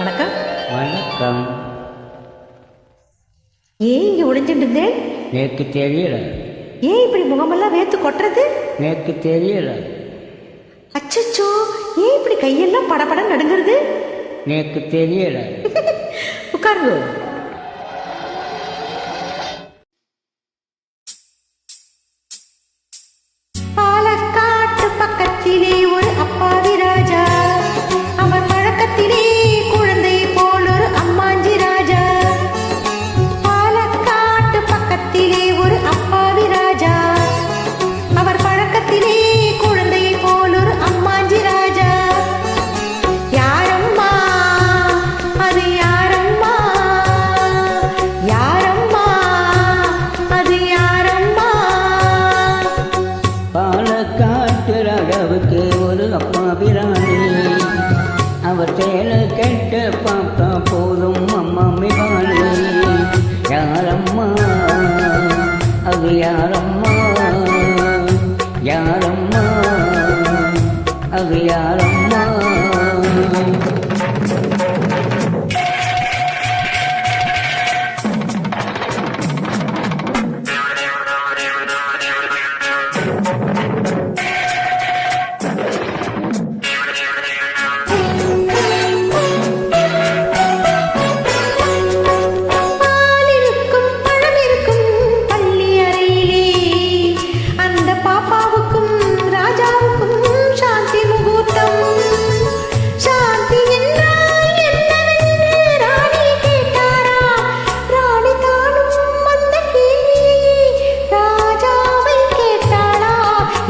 வணக்கம். வணக்கம். ஏன் இங்கே ஒளிஞ்சுட்டு இருந்தேன் நேக்கு தெரியல. ஏன் இப்படி முகமெல்லாம் வேத்து கொட்டுறது? நேக்கு தெரியல. அச்சச்சோ ஏன் இப்படி கையெல்லாம் படபட நடுங்குறது? நேக்கு தெரியல. உட்காருங்க. ஒரு அப்பா பிராணி அவர் சேல கெட்ட பார்த்தா போதும் அம்மா மிவானி யாரம்மா? அது யாரம்மா?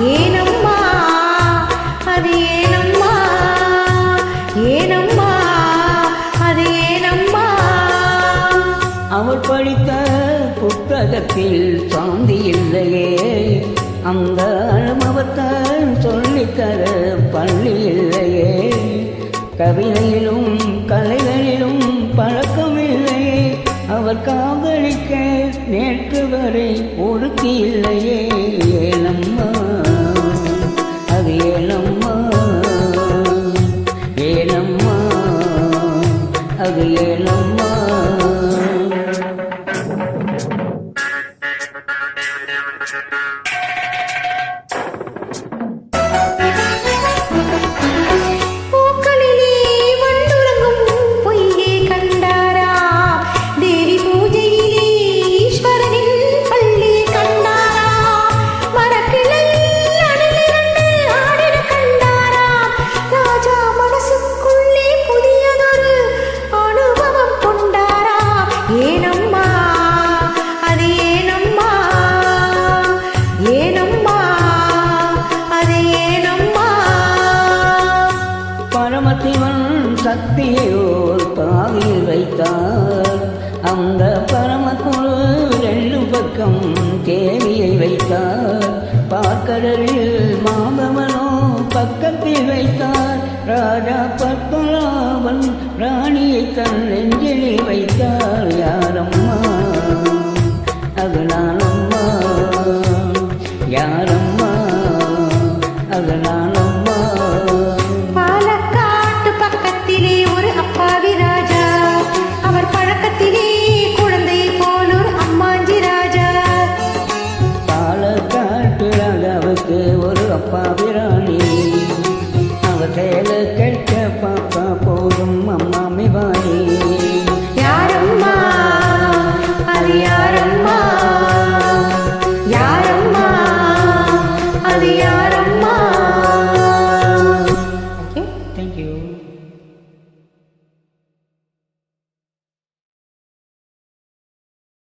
ஏனம்மா அது ஏனம்மா ஏனம்மா அது ஏனம்மா அவள் படித்த புத்தகத்தில் சாந்தி இல்லையே. அந்த அனுபவத்தான் சொல்லித்தர பள்ளி இல்லையே. கவிதையிலும் கலைகளிலும் பழக்கம் இல்லையே. அவர் காதலிக்க நேற்று வரை ஒடுக்கி இல்லையே. சக்தியை பாதையில் வைத்தார். அந்த பரமக்குழு ரெண்டு பக்கம் தேவியை வைத்தார். பார்க்கடலில் மாதவனோ பக்கத்தில் வைத்தார். ராஜா பத்மநாபன் ராணியை தன் நெஞ்சிலே வைத்தார். யாரம்மா? அது நானம்மா